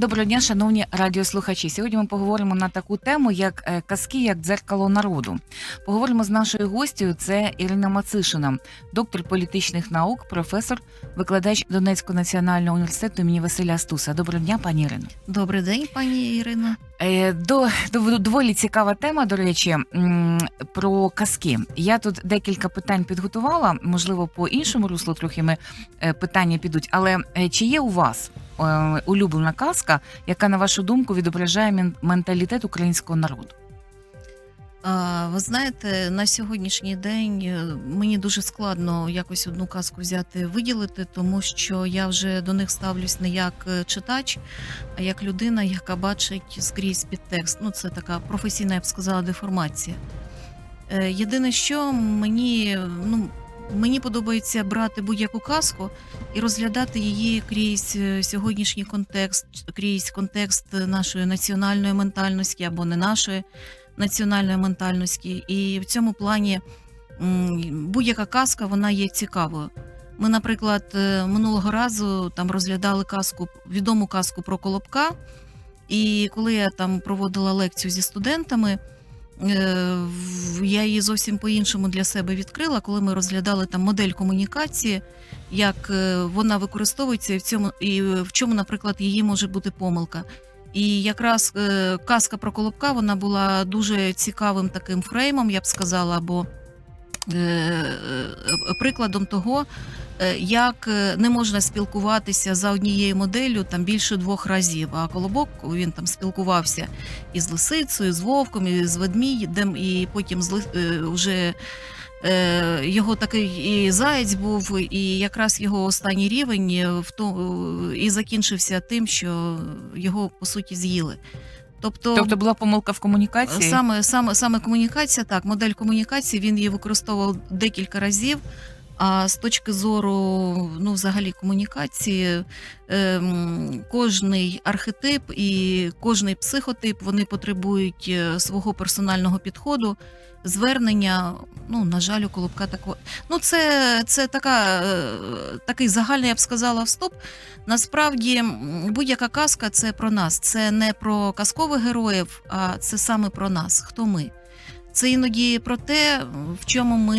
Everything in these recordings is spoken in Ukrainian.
Доброго дня, шановні радіослухачі. Сьогодні ми поговоримо на таку тему, як е, казки, як дзеркало народу. Поговоримо з нашою гостю. Це Ірина Мацишина, доктор політичних наук, професор, викладач Донецького національного університету імені Василя Стуса. Доброго дня, пані Ірино. Добрий день, пані Ірино. Е, До, до доволі цікава тема, до речі, про казки. Я тут декілька питань підготувала. Можливо, по іншому руслу трохи ми е, питання підуть. Але е, чи є у вас улюблена казка, яка на вашу думку відображає мен- менталітет українського народу? Ви знаєте, на сьогоднішній день е, мені дуже складно якось одну казку взяти виділити, тому що я вже до них ставлюсь не як е, читач, а як людина, яка бачить скрізь підтекст. Ну, це така професійна, я б сказала, деформація. Е, Єдине, що мені, ну, мені подобається брати будь-яку казку і розглядати її крізь сьогоднішній контекст, крізь контекст нашої національної ментальності або не нашої національної ментальності. І в цьому плані будь-яка казка вона є цікавою. Ми, наприклад, е, минулого разу там розглядали казку, відому казку про Колобка. І коли я там проводила лекцію зі студентами, е, я її зовсім по-іншому для себе відкрила, коли ми розглядали там модель комунікації, як е, вона використовується і в цьому, і в чому, наприклад, її може бути помилка. І якраз е, казка про Колобка вона була дуже цікавим таким фреймом, я б сказала, або е, е, прикладом того, е, як е, не можна спілкуватися за однією моделлю там більше двох разів. А Колобок він там спілкувався і з лисицею, з вовком, і з ведмідем, і потім з е, вже. Е, Його такий і заєць був, і якраз його останній рівень е, в то, і закінчився тим, що його по суті з'їли. Тобто, Тобто була помилка в комунікації? саме, саме, саме комунікація, так, модель комунікації, він її використовував декілька разів. А з точки зору ну, взагалі комунікації, ем, кожний архетип і кожний психотип вони потребують е, свого персонального підходу. Звернення, ну на жаль, у колобка такого. Ну, це, це така, е, такий загальний, я б сказала, вступ. Насправді, будь-яка казка це про нас. Це не про казкових героїв, а це саме про нас. Хто ми? Це іноді про те, в чому ми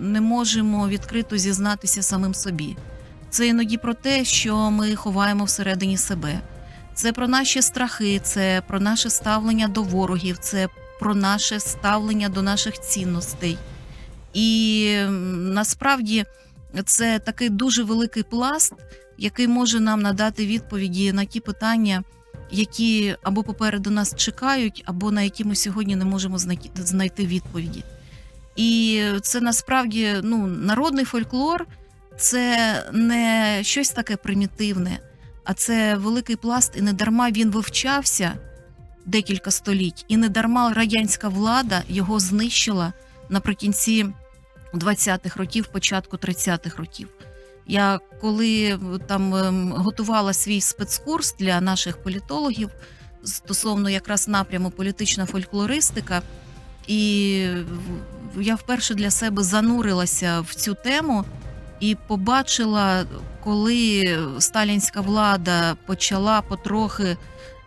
не можемо відкрито зізнатися самим собі. Це іноді про те, що ми ховаємо всередині себе. Це про наші страхи, це про наше ставлення до ворогів, це про наше ставлення до наших цінностей. І насправді це такий дуже великий пласт, який може нам надати відповіді на ті питання, які або попереду нас чекають, або на які ми сьогодні не можемо знайти- відповіді. І це насправді ну, народний фольклор це не щось таке примітивне, а це великий пласт, і не дарма він вивчався декілька століть, і не дарма радянська влада його знищила наприкінці 20-х років, початку 30-х років. Я коли там ем, готувала свій спецкурс для наших політологів стосовно якраз напряму політична фольклористика, і я вперше для себе занурилася в цю тему і побачила, коли сталінська влада почала потрохи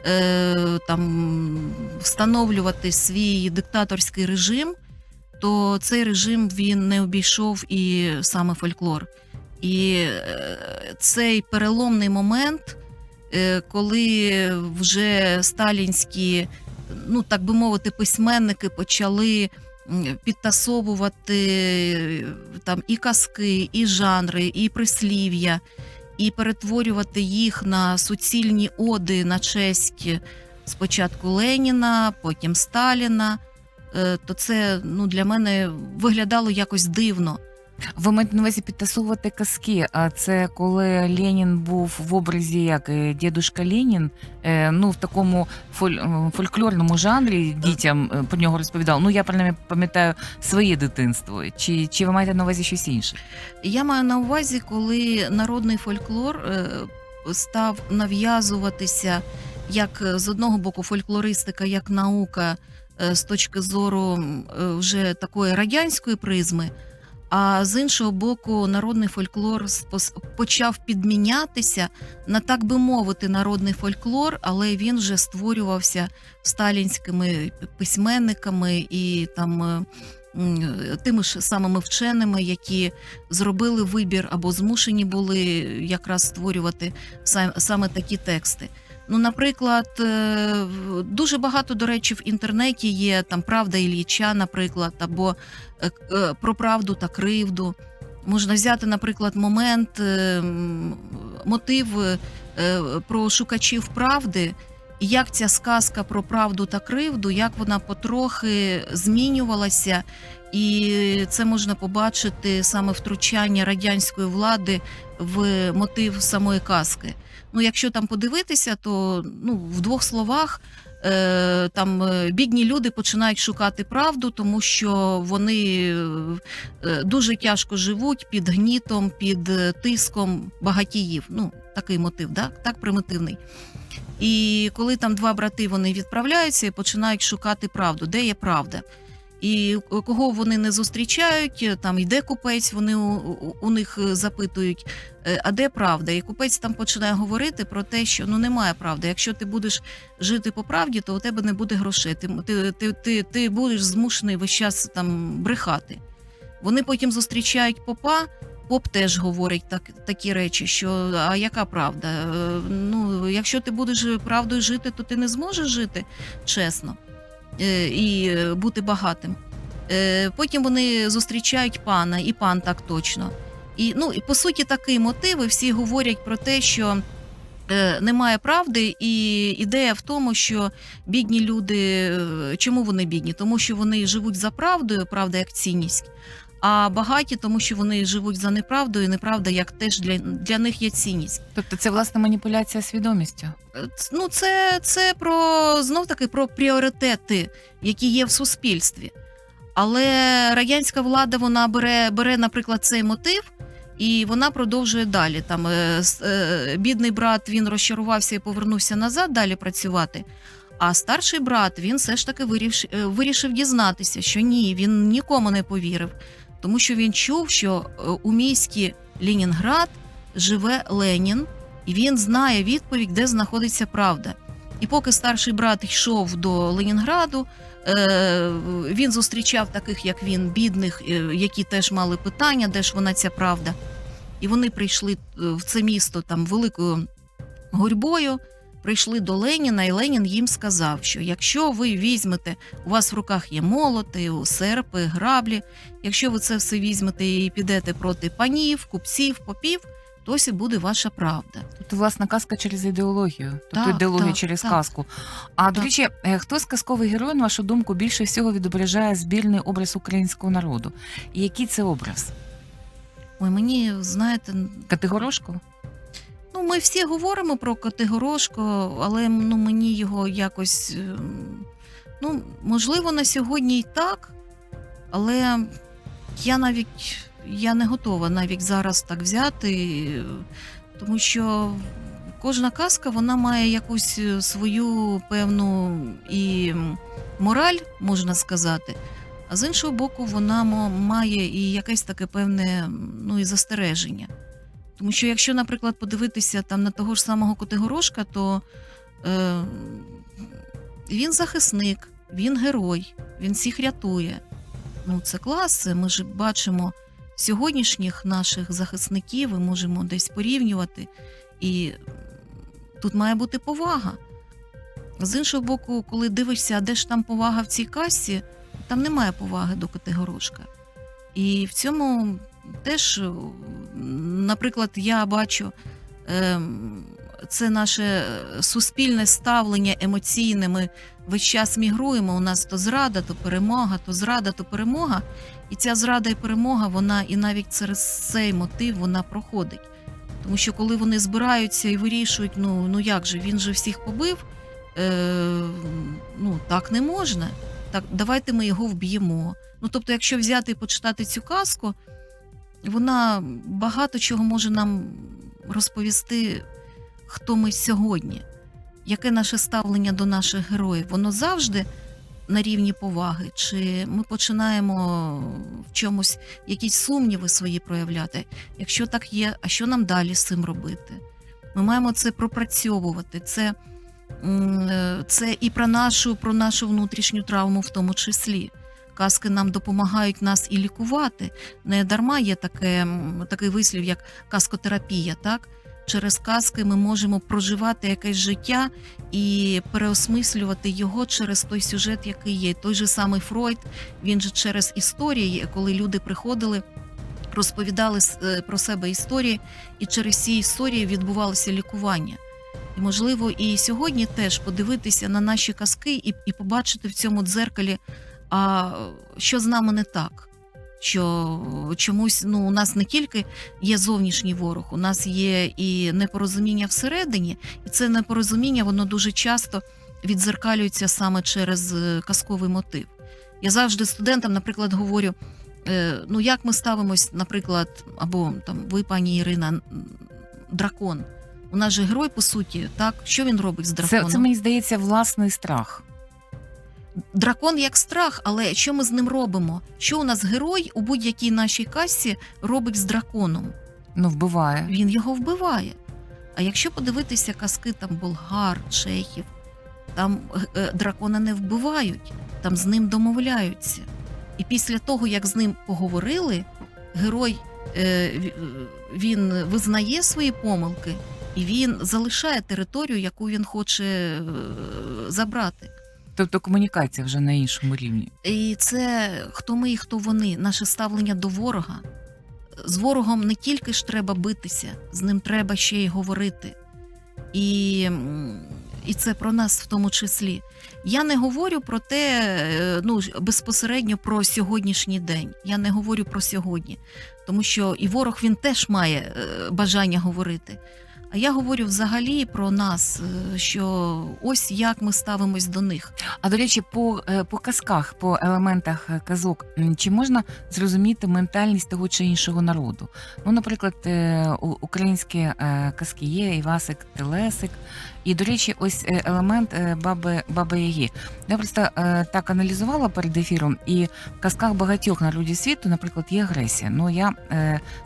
е, там встановлювати свій диктаторський режим, то цей режим він не обійшов і саме фольклор. І е, цей переломний момент, е, коли вже сталінські, ну так би мовити, письменники почали підтасовувати е, там і казки, і жанри, і прислів'я, і перетворювати їх на суцільні оди на честь спочатку Леніна, потім Сталіна. То це ну, для мене виглядало якось дивно. Ви маєте на увазі підтасовувати казки. А це коли Ленін був в образі як е, дідушка Ленін, е, ну в такому фоль, е, фольклорному жанрі дітям про нього розповідав. Ну я принаймні пам'ятаю своє дитинство. Чи, чи ви маєте на увазі щось інше? Я маю на увазі, коли народний фольклор став нав'язуватися як з одного боку фольклористика, як наука з точки зору вже такої радянської призми. А з іншого боку, народний фольклор почав підмінятися на так би мовити, народний фольклор, але він вже створювався сталінськими письменниками і там е, тими ж самими вченими, які зробили вибір або змушені були якраз створювати саме такі тексти. Ну, наприклад, е, дуже багато, до речі, в інтернеті є там Правда Ілліча, наприклад, або е, е, про правду та кривду. Можна взяти, наприклад, момент, мотив про шукачів правди, і як ця сказка про правду та кривду, як вона потрохи змінювалася, і це можна побачити саме втручання радянської влади в мотив самої казки. Ну, якщо там подивитися, то ну, в двох словах е, там е, бідні люди починають шукати правду, тому що вони е, дуже тяжко живуть під гнітом, під е, тиском багатіїв. Ну, такий мотив, да? так примітивний. І коли там два брати вони відправляються і починають шукати правду, де є правда. І кого вони не зустрічають, там йде купець, вони у, у, них е, запитують, е, а де правда? І купець там починає говорити про те, що ну немає правди. Якщо ти будеш жити по правді, то у тебе не буде грошей. Ти, ти, ти, ти, ти будеш змушений весь час там брехати. Вони потім зустрічають попа. Поп теж говорить так, такі речі, що а яка правда? Е, Ну, якщо ти будеш правдою жити, то ти не зможеш жити чесно е, і е, бути багатим. Е, Потім вони зустрічають пана, і пан так точно. І ну і по суті такий мотиви всі говорять про те, що е, немає правди, і ідея в тому, що бідні люди, е, чому вони бідні? Тому що вони живуть за правдою, правда як цінність. А багаті, тому що вони живуть за неправдою, і неправда як теж для, для них є цінність. Тобто це власне маніпуляція свідомістю. Е, Ну, це, це про знов таки про пріоритети, які є в суспільстві. Але радянська влада вона бере, бере, наприклад, цей мотив. І вона продовжує далі. Там е, е, бідний брат він розчарувався і повернувся назад далі працювати. А старший брат він все ж таки вирішив, вирішив дізнатися, що ні, він нікому не повірив, тому що він чув, що е, у місті Ленінград живе Ленін, і він знає відповідь, де знаходиться правда. І поки старший брат йшов до Ленінграду, е, він зустрічав таких, як він, бідних, е, які теж мали питання, де ж вона ця правда. І вони прийшли в це місто там великою гурьбою, прийшли до Леніна, і Ленін їм сказав, що якщо ви візьмете, у вас в руках є молоти, серпи, граблі, якщо ви це все візьмете і підете проти панів, купців, попів, то ось і буде ваша правда. Тобто, власне, казка через ідеологію, тобто Так, ідеологія так, через так. казку. А до речі, е, хто з казкових героїв, на вашу думку, більше всього відображає збірний образ українського народу? І який це образ? Ой, мені, знаєте, Категорошко? Ну, ми всі говоримо про Категорошко, але ну, мені його якось. ем, Ну, можливо, на сьогодні і так, але я навіть я не готова навіть зараз так взяти, е, тому що кожна казка вона має якусь е, свою певну і мораль, можна сказати. А з іншого боку, вона має і якесь таке певне ну, і застереження. Тому що якщо, наприклад, подивитися там на того ж самого Котигорошка, то е, він захисник, він герой, він всіх рятує. Ну, це клас, ми ж бачимо сьогоднішніх наших захисників, і можемо десь порівнювати. І тут має бути повага. З іншого боку, коли дивишся, а де ж там повага в цій касі, там немає поваги до Котигорошка. І в цьому теж, е, наприклад, я бачу ем, це наше суспільне ставлення емоційне. Ми весь час мігруємо. У нас то зрада, то перемога, то зрада, то перемога. І ця зрада і перемога, вона і навіть через цей мотив вона проходить. Тому що коли вони збираються і вирішують, ну, ну як же, він же всіх побив, е, ну так не можна. Так, давайте ми його вб'ємо. Ну, тобто, якщо взяти і почитати цю казку, вона багато чого може нам розповісти, хто ми сьогодні, яке наше ставлення до наших героїв. Воно завжди на рівні поваги, чи ми починаємо в чомусь якісь сумніви свої проявляти. Якщо так є, а що нам далі з цим робити? Ми маємо це пропрацьовувати. Це, е, це і про нашу, про нашу внутрішню травму, в тому числі. Казки нам допомагають нас і лікувати. Не дарма є таке, такий вислів, як казкотерапія. Так? Через казки ми можемо проживати якесь життя і переосмислювати його через той сюжет, який є. Той же самий Фройд, він же через історії, коли люди приходили, розповідали е, про себе історії, і через ці історії відбувалося лікування. І можливо, і сьогодні теж подивитися на наші казки і, і побачити в цьому дзеркалі, а що з нами не так. Що чомусь ну у нас не тільки є зовнішній ворог, у нас є і непорозуміння всередині, і це непорозуміння воно дуже часто відзеркалюється саме через е, казковий мотив. Я завжди студентам, наприклад, говорю: е, ну як ми ставимось, наприклад, або там ви, пані Ірина, дракон. У нас же герой, по суті, так що він робить з Це, драконом? це мені здається власний страх. Дракон як страх, але що ми з ним робимо? Що у нас герой у будь-якій нашій касі робить з драконом? Ну, вбиває. Він його вбиває. А якщо подивитися казки там болгар, чехів, там е, дракона не вбивають, там з ним домовляються. І після того, як з ним поговорили, герой е, е, він визнає свої помилки і він залишає територію, яку він хоче е, забрати. Тобто комунікація вже на іншому рівні. І це хто ми і хто вони, наше ставлення до ворога. З ворогом не тільки ж треба битися, з ним треба ще й говорити. І, і це про нас в тому числі. Я не говорю про те, е, ну безпосередньо про сьогоднішній день. Я не говорю про сьогодні, тому що і ворог він теж має е, бажання говорити. А я говорю взагалі про нас, е, що ось як ми ставимось до них. А до речі, по, е, по казках, по елементах е, казок, чи можна зрозуміти ментальність того чи іншого народу? Ну, наприклад, українські казки є Івасик, Телесик. І, до речі, ось е, елемент е, баби, баби Яги. Я просто е, так аналізувала перед ефіром, і в казках багатьох народів світу, наприклад, є агресія. Ну, я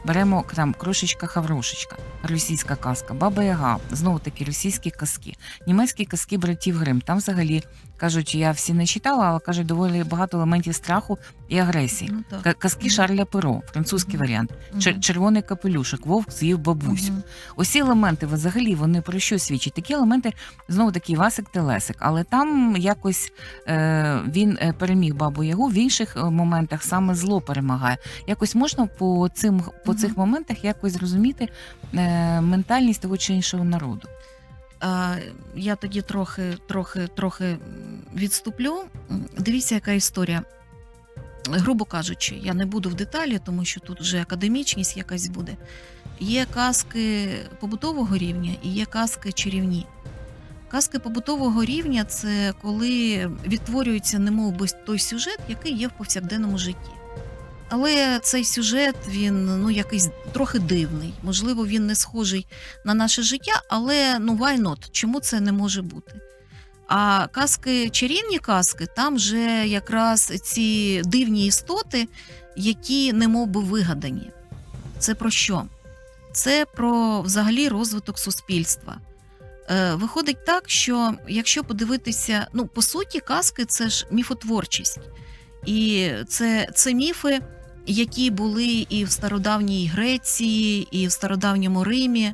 беремо там крошечка Хаврошечка, російська казка, Баба Яга, знову таки російські казки, німецькі казки братів Грим. Там взагалі кажуть, я всі не читала, але кажуть, доволі багато елементів страху і агресії. Ну, так. Ка- Казки Мгм. Шарля Перо, французький Мгм. варіант, Чер- червоний капелюшок, вовк з'їв бабусю. Мгм. Усі елементи взагалі вони про що свідчать? Такі елементи знову таки Васик Телесик, але там якось е, він е, переміг бабу Ягу, в інших е, моментах саме зло перемагає. Якось можна по цим по Мгм. цих моментах якось зрозуміти е, ментальність того чи іншого народу. Я тоді трохи, трохи, трохи відступлю. Дивіться, яка історія. Грубо кажучи, я не буду в деталі, тому що тут вже академічність якась буде. Є казки побутового рівня і є казки чарівні. Казки побутового рівня це коли відтворюється немов би той сюжет, який є в повсякденному житті. Але цей сюжет він ну якийсь трохи дивний. Можливо, він не схожий на наше життя, але ну why not? Чому це не може бути? А казки, чарівні казки, там вже якраз ці дивні істоти, які немов би вигадані. Це про що? Це про взагалі розвиток суспільства. Е, виходить так, що якщо подивитися, ну по суті, казки це ж міфотворчість. І це, це міфи, які були і в стародавній Греції, і в стародавньому Римі.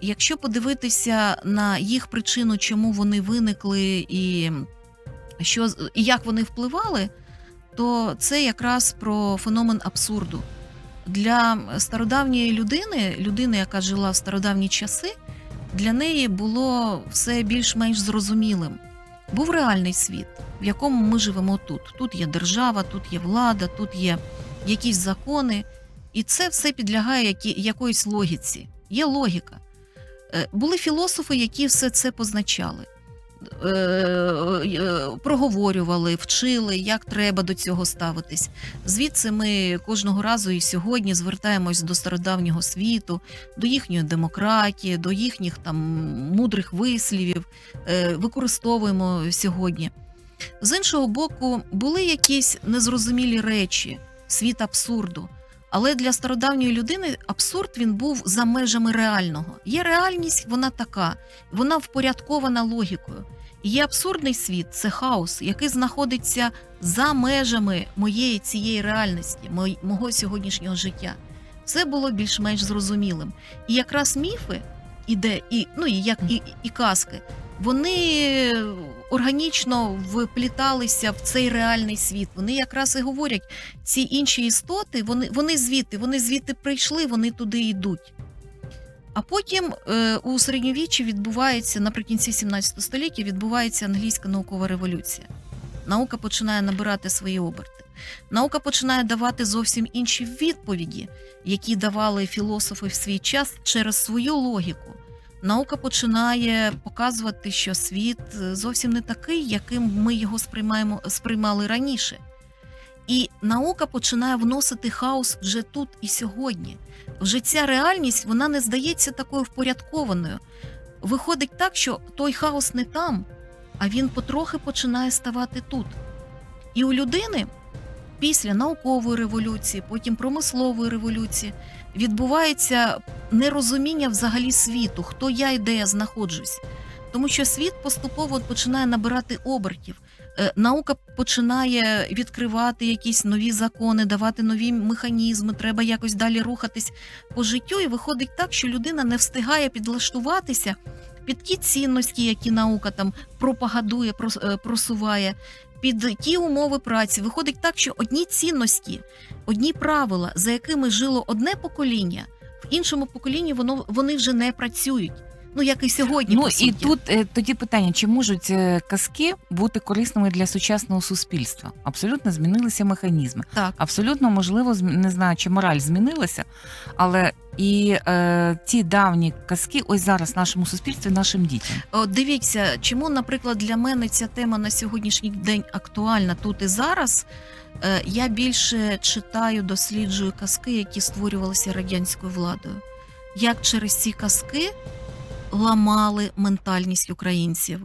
Якщо подивитися на їх причину, чому вони виникли, і, що, і як вони впливали, то це якраз про феномен абсурду. Для стародавньої людини, людини, яка жила в стародавні часи, для неї було все більш-менш зрозумілим. Був реальний світ, в якому ми живемо тут. Тут є держава, тут є влада, тут є якісь закони, і це все підлягає якоїсь логіці. Є логіка. Е, Були філософи, які все це позначали, Е, е, проговорювали, вчили, як треба до цього ставитись. Звідси ми кожного разу і сьогодні звертаємось до стародавнього світу, до їхньої демократії, до їхніх там мудрих вислівів, використовуємо сьогодні. З іншого боку, були якісь незрозумілі речі, світ абсурду. Але для стародавньої людини абсурд він був за межами реального. Є реальність, вона така, вона впорядкована логікою. Є абсурдний світ це хаос, який знаходиться за межами моєї цієї реальності, мого сьогоднішнього життя. Це було більш-менш зрозумілим. І якраз міфи, іде, і, ну, і, як, і, і казки, вони органічно впліталися в цей реальний світ. Вони якраз і говорять, ці інші істоти, вони, вони звідти, вони звідти прийшли, вони туди йдуть. А потім е, у середньовіччі відбувається наприкінці 17 століття відбувається англійська наукова революція. Наука починає набирати свої оберти. Наука починає давати зовсім інші відповіді, які давали філософи в свій час через свою логіку. Наука починає показувати, що світ е, зовсім не такий, яким ми його сприймаємо, сприймали раніше. І наука починає вносити хаос вже тут і сьогодні. Вже ця реальність вона не здається такою впорядкованою. Виходить так, що той хаос не там, а він потрохи починає ставати тут. І у людини після наукової революції, потім промислової революції відбувається нерозуміння взагалі світу, хто я і де я знаходжусь. Тому що світ поступово починає набирати обертів. Е, Наука починає відкривати якісь нові закони, давати нові механізми. Треба якось далі рухатись по життю. І виходить так, що людина не встигає підлаштуватися під ті цінності, які наука там пропагандує, прос- е, просуває, під ті умови праці. Виходить так, що одні цінності, одні правила, за якими жило одне покоління, в іншому поколінні воно вони вже не працюють. Ну як і сьогодні. Ну і тут е, тоді питання: чи можуть е, казки бути корисними для сучасного суспільства? Абсолютно змінилися механізми. так. Абсолютно можливо, не знаю, чи мораль змінилася, але і е, ті давні казки, ось зараз нашому суспільстві, нашим дітям. От дивіться, чому, наприклад, для мене ця тема на сьогоднішній день актуальна тут і зараз. Е, Я більше читаю, досліджую казки, які створювалися радянською владою. Як через ці казки ламали ментальність українців,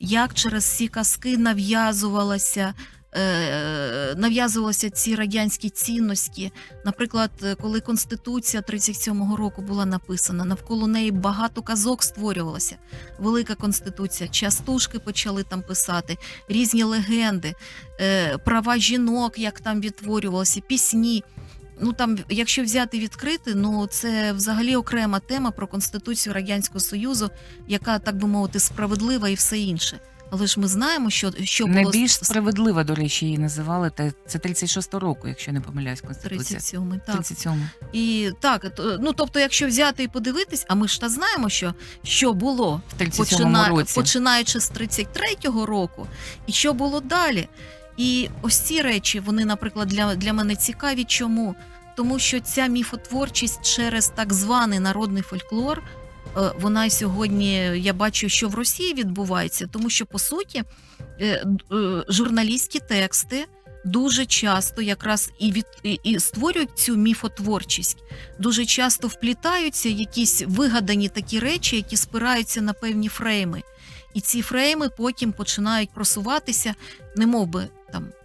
як через ці казки нав'язувалася. Е, Нав'язувалися ці радянські цінності. Наприклад, е, коли Конституція 37-го року була написана, навколо неї багато казок створювалося. Велика конституція, частушки почали там писати, різні легенди, е, права жінок, як там відтворювалося, пісні. Ну там, якщо взяти відкрити, ну це взагалі окрема тема про конституцію радянського союзу, яка так би мовити справедлива і все інше. Але ж ми знаємо, що, що було Найбільш справедлива, до речі, її називали. Та це 36 року, якщо не помиляюсь, конституція. 37 так. 37. І так, ну тобто, якщо взяти і подивитись, а ми ж та знаємо, що, що було В 37 почина... році. починаючи з 33-го року, і що було далі. І ось ці речі, вони, наприклад, для, для мене цікаві. Чому? Тому що ця міфотворчість через так званий народний фольклор, вона сьогодні я бачу, що в Росії відбувається, тому що по суті е, е, журналістські тексти. Дуже часто якраз і від і, створюють цю міфотворчість. Дуже часто вплітаються якісь вигадані такі речі, які спираються на певні фрейми. І ці фрейми потім починають просуватися, не би там е,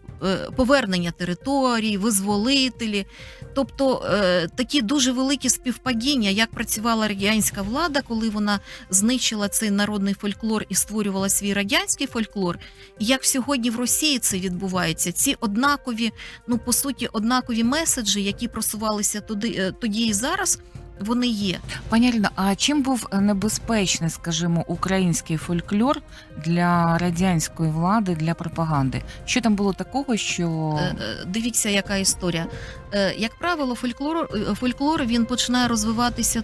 повернення територій, визволителі. Тобто е, такі дуже великі співпадіння, як працювала радянська влада, коли вона знищила цей народний фольклор і створювала свій радянський фольклор. Як сьогодні в Росії це відбувається, ці однакові, ну по суті, однакові меседжі, які просувалися туди, е, тоді і зараз, вони є. Пані Аліно, а чим був небезпечний, скажімо, український фольклор для радянської влади, для пропаганди? Що там було такого, що Е, е, Дивіться, яка історія. Е, Як правило, фольклор, фольклор він починає розвиватися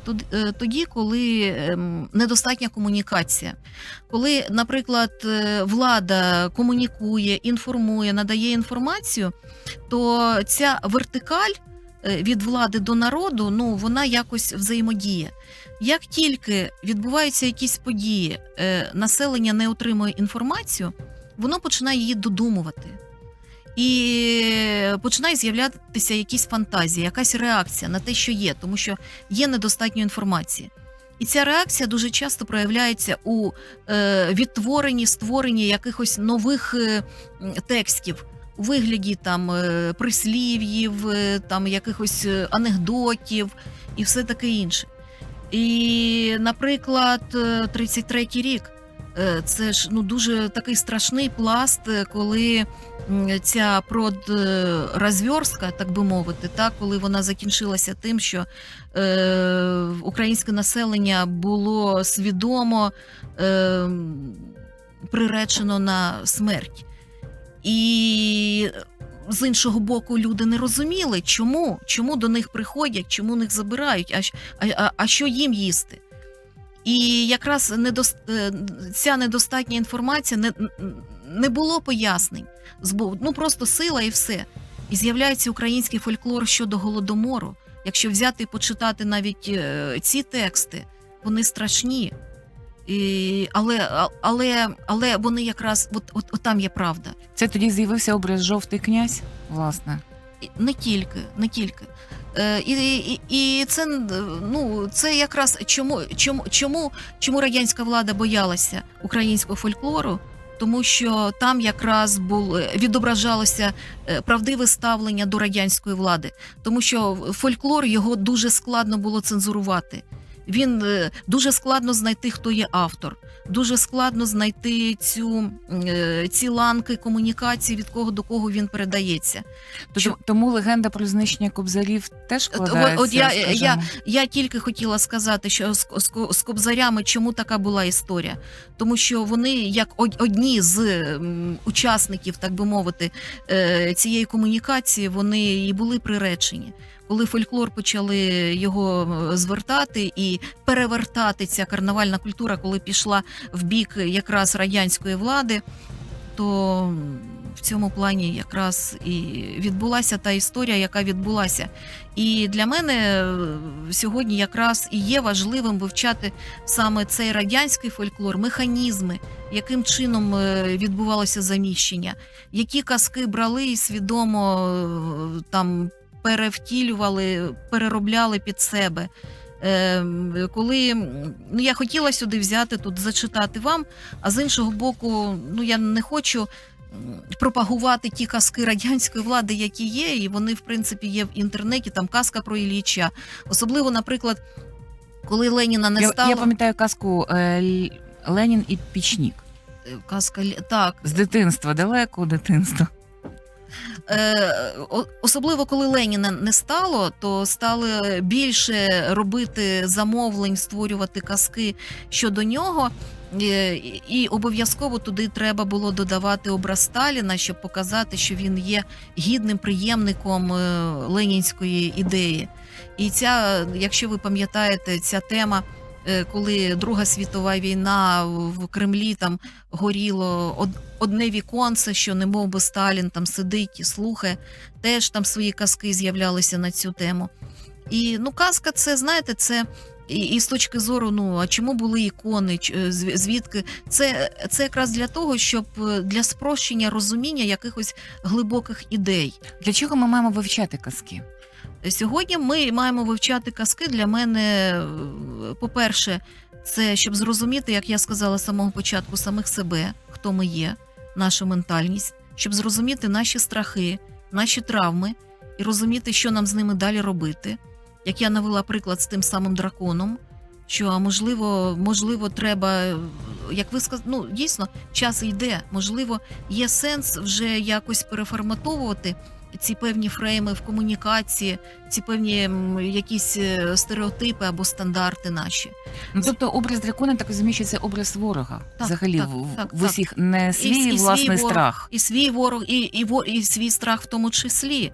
тоді, коли ем, недостатня комунікація. Коли, наприклад, влада комунікує, інформує, надає інформацію, то ця вертикаль від влади до народу, ну вона якось взаємодіє. Як тільки відбуваються якісь події, е, населення не отримує інформацію, воно починає її додумувати. І починає з'являтися якісь фантазії, якась реакція на те, що є, тому що є недостатньо інформації. І ця реакція дуже часто проявляється у е, відтворенні, створенні якихось нових е, текстів вигляді там е, прислів'їв, е, там якихось е, анекдотів і все таке інше. І, наприклад, е, 33-й рік це ж ну дуже такий страшний пласт, коли ця продрозв'язка, так би мовити, так, коли вона закінчилася тим, що е, українське населення було свідомо е, приречено на смерть. І з іншого боку, люди не розуміли, чому, чому до них приходять, чому них забирають, а, а, а, що їм їсти. І якраз недос... е, ця недостатня інформація не, не було пояснень. Ну просто сила і все. І з'являється український фольклор щодо голодомору. Якщо взяти і почитати навіть е, ці тексти, вони страшні. І, але, але, але вони якраз от, от, от там є правда. Це тоді з'явився образ жовтий князь, власне. Не тільки, не тільки. Е, і, і, і це е, ну це якраз чому, чому, чому, чому радянська влада боялася українського фольклору, тому що там якраз було відображалося е, правдиве ставлення до радянської влади, тому що фольклор його дуже складно було цензурувати. Він е, дуже складно знайти, хто є автор. Дуже складно знайти цю е, ці ланки комунікації, від кого до кого він передається. Що- Тому легенда про знищення кобзарів теж От- от складається. я- Я тільки хотіла сказати, що з, з, з кобзарями чому така була історія? Тому що вони, як одні з учасників, так би мовити, е, цієї комунікації, вони і були приречені. Коли фольклор почали його е, звертати і перевертати ця карнавальна культура, коли пішла в бік якраз радянської влади, то в цьому плані якраз і відбулася та історія, яка відбулася. І для мене е, сьогодні якраз і є важливим вивчати саме цей радянський фольклор, механізми, яким чином е, відбувалося заміщення, які казки брали і свідомо там перевтілювали, переробляли під себе. Е, Коли ну я хотіла сюди взяти тут зачитати вам, а з іншого боку, ну я не хочу пропагувати ті казки радянської влади, які є, і вони, в принципі, є в інтернеті. Там казка про Ілліча. Особливо, наприклад, коли Леніна не я, стало. я пам'ятаю казку е, Ленін і Пічнік Е, Казка так, з дитинства, далеко дитинства. Е, особливо коли Леніна не стало, то стали більше робити замовлень, створювати казки щодо нього. Е, І обов'язково туди треба було додавати образ Сталіна, щоб показати, що він є гідним приємником е, ленінської ідеї. І ця, якщо ви пам'ятаєте, ця тема, коли Друга світова війна в Кремлі там горіло одне віконце, що не мов би Сталін там сидить і слухає, теж там свої казки з'являлися на цю тему. І ну, казка, це знаєте, це. І, і з точки зору, ну а чому були ікони? е, Звідки це, це якраз для того, щоб е, для спрощення розуміння якихось глибоких ідей. Для чого ми маємо вивчати казки? Сьогодні ми маємо вивчати казки. Для мене, по-перше, це щоб зрозуміти, як я сказала з самого початку, самих себе, хто ми є, наша ментальність, щоб зрозуміти наші страхи, наші травми і розуміти, що нам з ними далі робити. Як я навела приклад з тим самим драконом, що можливо, можливо, треба, як ви сказали, ну дійсно час йде. Можливо, є сенс вже якось переформатовувати ці певні фрейми в комунікації, ці певні якісь е, стереотипи або стандарти наші. Ну, тобто образ дракона, так розумію, що це образ ворога. Так, Взагалі, так, в, так, в так. усіх не свій і свій власний ворог. страх. І свій ворог, і, і, і свій страх в тому числі.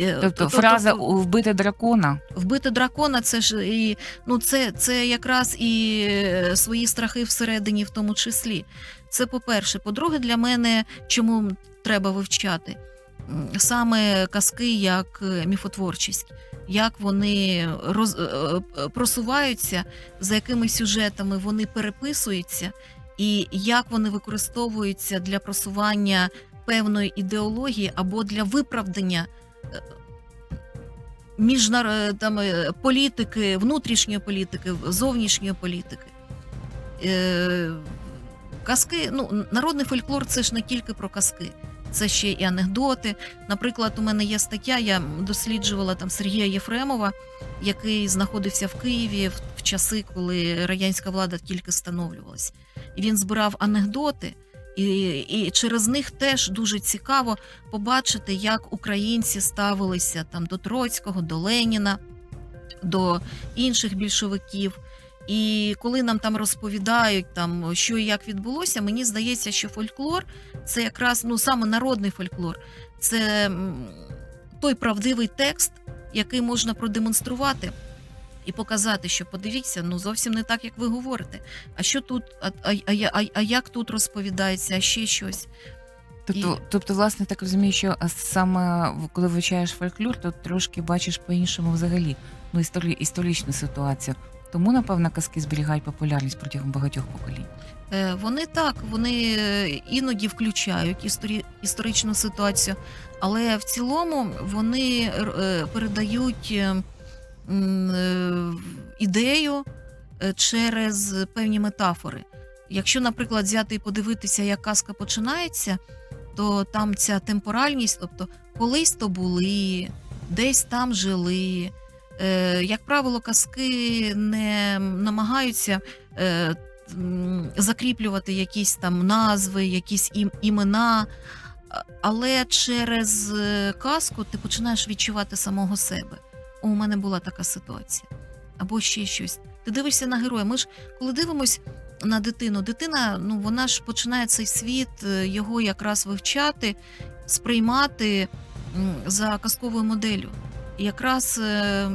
Е, Тобто то- фраза тобто вбити дракона. вбити дракона, це ж і ну це, це якраз і е, свої страхи всередині, в тому числі. Це по-перше. По-друге, для мене чому треба вивчати саме казки як е, міфотворчість, як вони роз, е, е, просуваються, за якими сюжетами вони переписуються, і як вони використовуються для просування певної ідеології або для виправдання міжнар... там, політики, внутрішньої політики, зовнішньої політики. Казки, ну, народний фольклор це ж не тільки про казки, це ще і анекдоти. Наприклад, у мене є стаття, я досліджувала там Сергія Єфремова, який знаходився в Києві в, часи, коли радянська влада тільки становлювалась. Він збирав анекдоти. І, і через них теж дуже цікаво побачити, як українці ставилися там до Троцького, до Леніна, до інших більшовиків. І коли нам там розповідають, там що і як відбулося, мені здається, що фольклор це якраз ну саме народний фольклор, це той правдивий текст, який можна продемонструвати. І показати, що подивіться, ну зовсім не так, як ви говорите. А що тут, а, а, а, а, а як тут розповідається, а ще щось. Тобто, тобто, власне, так розумію, що а, саме коли вивчаєш фольклор, то трошки бачиш по-іншому взагалі ну, історі, історичну ситуацію. Тому, напевно, казки зберігають популярність протягом багатьох поколінь. Е, Вони так, вони е, іноді включають історі, історичну ситуацію, але в цілому вони е, передають ідею через певні метафори. Якщо, наприклад, взяти і подивитися, як казка починається, то там ця темпоральність, тобто колись то були, десь там жили. Е, Як правило, казки не намагаються е, закріплювати якісь там назви, якісь імена. Але через е, казку ти починаєш відчувати самого себе. У мене була така ситуація. Або ще щось. Ти дивишся на героя. Ми ж коли дивимось на дитину, дитина, ну вона ж починає цей світ, його якраз вивчати, сприймати за казковою моделлю. Якраз е,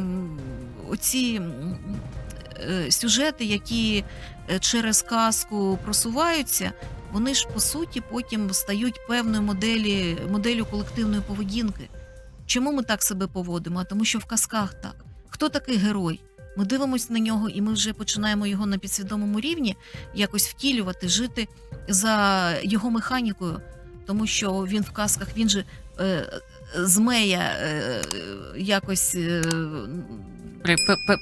оці е, сюжети, які е, через казку просуваються, вони ж по суті потім стають певною моделі, моделлю колективної поведінки. Чому ми так себе поводимо? Тому що в казках так. Хто такий герой? Ми дивимося на нього, і ми вже починаємо його на підсвідомому рівні якось втілювати, жити за його механікою, тому що він в казках він же змея е, якось е,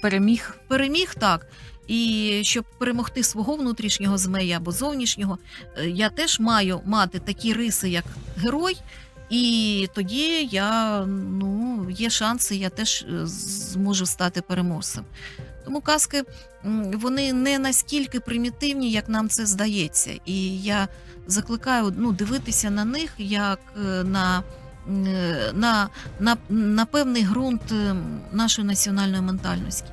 Переміг переміг так. І щоб перемогти свого внутрішнього змея або зовнішнього, е, я теж маю мати такі риси, як герой. І тоді я ну є шанси, я теж е, зможу стати переможцем. Тому казки вони не настільки примітивні, як нам це здається. І я закликаю ну, дивитися на них як е, на, на, на, на певний ґрунт е, нашої національної ментальності.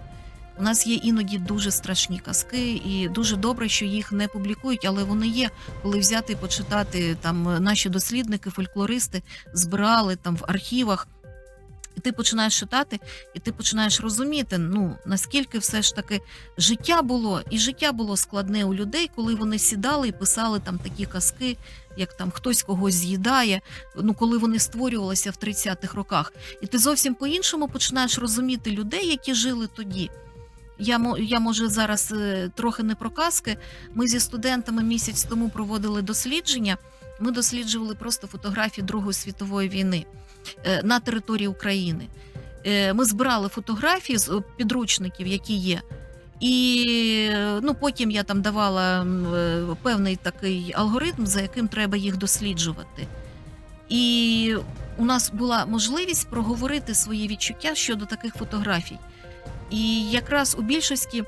У нас є іноді дуже страшні казки, і дуже добре, що їх не публікують, але вони є. Коли взяти і почитати там е, наші дослідники, фольклористи збирали там в архівах. І ти починаєш читати, і ти починаєш розуміти, ну наскільки все ж таки життя було, і життя було складне у людей, коли вони сідали і писали там такі казки, як там хтось когось з'їдає. Ну коли вони створювалися в 30-х роках, і ти зовсім по-іншому починаєш розуміти людей, які жили тоді. Я я може зараз е, трохи не про казки. Ми зі студентами місяць тому проводили дослідження. Ми досліджували просто фотографії Другої світової війни е, на території України. Е, Ми збирали фотографії з підручників, які є. І ну, потім я там давала е, певний такий алгоритм, за яким треба їх досліджувати. І у нас була можливість проговорити свої відчуття щодо таких фотографій. І якраз у більшості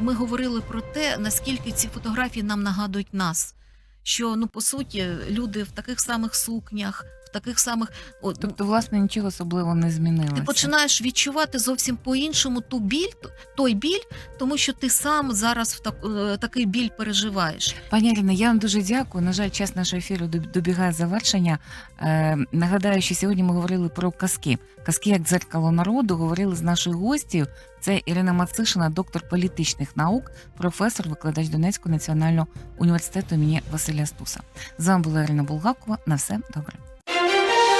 ми говорили про те, наскільки ці фотографії нам нагадують нас. Що ну по суті люди в таких самих сукнях, таких самих от, Тобто, власне, нічого особливо не змінилося. ти починаєш відчувати зовсім по-іншому ту біль, той біль, тому що ти сам зараз в так, е, такий біль переживаєш. Пані Ірино, я вам дуже дякую. На жаль, час нашого ефіру добігає завершення. Е, нагадаю, що сьогодні ми говорили про казки. Казки як дзеркало народу. Говорили з нашою гостю. Це Ірина Мацишина, доктор політичних наук, професор, викладач Донецького національного університету імені Василя Стуса. З вами була Ірина Булгакова. На все добре.